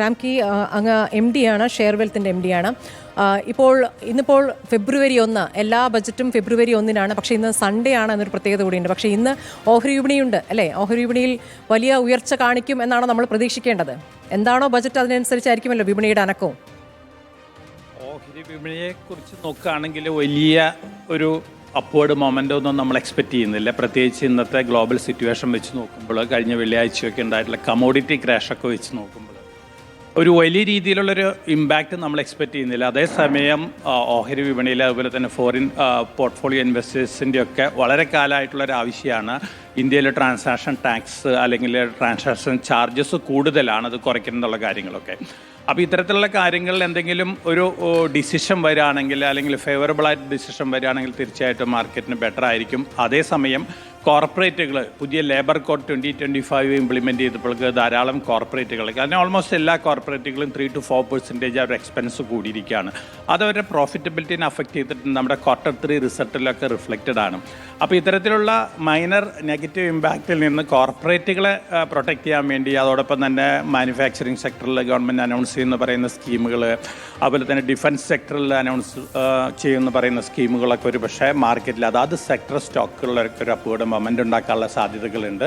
റാംകി അങ്ങ് M D ആണ് share വെൽത്തിന്റെ എം ഡി ആണ്. ഇപ്പോൾ ഇന്നിപ്പോൾ ഫെബ്രുവരി ഒന്ന് എല്ലാ ബജറ്റും ഫെബ്രുവരി ഒന്നിനാണ്. പക്ഷേ ഇന്ന് സൺഡേ ആണ് എന്നൊരു പ്രത്യേകത കൂടിയുണ്ട്. പക്ഷേ ഇന്ന് ഓഹരി വിപണിയുണ്ട് അല്ലേ? ഓഹരി വിപണിയിൽ വലിയ ഉയർച്ച കാണിക്കും എന്നാണ് നമ്മൾ പ്രതീക്ഷിക്കേണ്ടത്. എന്താണോ ബജറ്റ് അതിനനുസരിച്ചായിരിക്കുമല്ലോ വിപണിയുടെ അനക്കവും. ഓഹരി വിപണിയെ കുറിച്ച് നോക്കുകയാണെങ്കിൽ വലിയ ഒരു അപ്വേർഡ് മൊമെന്റ് ഒന്നും നമ്മൾ എക്സ്പെക്ട് ചെയ്യുന്നില്ല. പ്രത്യേകിച്ച് ഇന്നത്തെ ഗ്ലോബൽ സിറ്റുവേഷൻ വെച്ച് നോക്കുമ്പോൾ കഴിഞ്ഞ വെള്ളിയാഴ്ചയൊക്കെ ഉണ്ടായിട്ടുള്ള കമോഡിറ്റി ക്രാഷൊക്കെ വെച്ച് നോക്കുമ്പോൾ ഒരു വലിയ രീതിയിലുള്ളൊരു ഇമ്പാക്റ്റ് നമ്മൾ എക്സ്പെക്ട് ചെയ്യുന്നില്ല. അതേസമയം ഓഹരി വിപണിയിൽ അതുപോലെ തന്നെ ഫോറിൻ പോർട്ട്ഫോളിയോ ഇൻവെസ്റ്റേഴ്സിന്റെ ഒക്കെ വളരെ കാലമായിട്ടുള്ളൊരു ആവശ്യമാണ്. ഇന്ത്യയിലെ ട്രാൻസാക്ഷൻ ടാക്സ് അല്ലെങ്കിൽ ട്രാൻസാക്ഷൻ ചാർജസ് കൂടുതലാണ് അത് കുറയ്ക്കണം കാര്യങ്ങളൊക്കെ. അപ്പോൾ ഇത്തരത്തിലുള്ള കാര്യങ്ങളിൽ എന്തെങ്കിലും ഒരു ഡിസിഷൻ വരികയാണെങ്കിൽ അല്ലെങ്കിൽ ഫേവറബിൾ ആയിട്ട് ഡിസിഷൻ വരികയാണെങ്കിൽ തീർച്ചയായിട്ടും മാർക്കറ്റിന് ബെറ്റർ ആയിരിക്കും. അതേസമയം കോർപ്പറേറ്റുകൾ പുതിയ labour code twenty twenty five implement ചെയ്തപ്പോഴേക്ക് ധാരാളം കോർപ്പറേറ്റുകൾ കാരണം ഓൾമോസ്റ്റ് എല്ലാ കോർപ്പറേറ്റുകളും ത്രീ ടു ഫോർ പെർസെന്റേജ് അവരുടെ എക്സ്പെൻസ് കൂടിയിരിക്കുകയാണ്. അതവരുടെ പ്രോഫിറ്റബിലിറ്റിനെ അഫക്റ്റ് ചെയ്തിട്ട് നമ്മുടെ ക്വാർട്ടർ ത്രീ റിസൾട്ടിലൊക്കെ റിഫ്ലക്റ്റഡ് ആണ്. അപ്പോൾ ഇത്തരത്തിലുള്ള മൈനർ നെഗറ്റീവ് ഇമ്പാക്റ്റിൽ നിന്ന് കോർപ്പറേറ്റുകളെ പ്രൊട്ടക്റ്റ് ചെയ്യാൻ വേണ്ടി അതോടൊപ്പം തന്നെ മാനുഫാക്ചറിങ് സെക്ടറിൽ ഗവൺമെന്റ് അനൗൺസ് ചെയ്യുന്ന പറയുന്ന സ്കീമുകൾ അതുപോലെ തന്നെ ഡിഫൻസ് സെക്ടറിൽ അനൗൺസ് ചെയ്യുന്ന പറയുന്ന സ്കീമുകളൊക്കെ ഒരു പക്ഷേ മാർക്കറ്റിൽ അതാത് സെക്ടർ സ്റ്റോക്കുകളിലൊക്കെ ഒരു അപ്വേർഡ് മൊമെന്റ് ഉണ്ടാക്കാനുള്ള സാധ്യതകളുണ്ട്.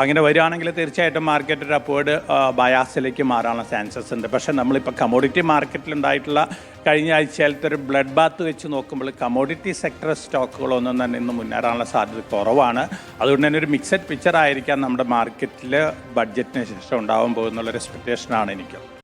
അങ്ങനെ വരികയാണെങ്കിൽ തീർച്ചയായിട്ടും മാർക്കറ്റ് ഒരു അപ്വേർഡ് ബയാസിലേക്ക് മാറാനുള്ള ചാൻസസ് ഉണ്ട്. പക്ഷേ നമ്മളിപ്പോൾ കമോഡിറ്റി മാർക്കറ്റിൽ ഉണ്ടായിട്ടുള്ള കഴിഞ്ഞ ആഴ്ചയിലത്തെ ഒരു ബ്ലഡ് ബാത്ത് വെച്ച് നോക്കുമ്പോൾ കമോഡിറ്റി സെക്ടർ സ്റ്റോക്കുകളൊന്നും തന്നെ ഇന്ന് മുന്നേറാനുള്ള സാധ്യത കുറവാണ്. അതുകൊണ്ട് തന്നെ ഒരു മിക്സഡ് പിക്ചർ ആയിരിക്കാം നമ്മുടെ മാർക്കറ്റിൽ ബഡ്ജറ്റിന് ശേഷം ഉണ്ടാവാൻ പോകുന്നുള്ളൊരു എക്സ്പെക്റ്റേഷനാണ് എനിക്ക്.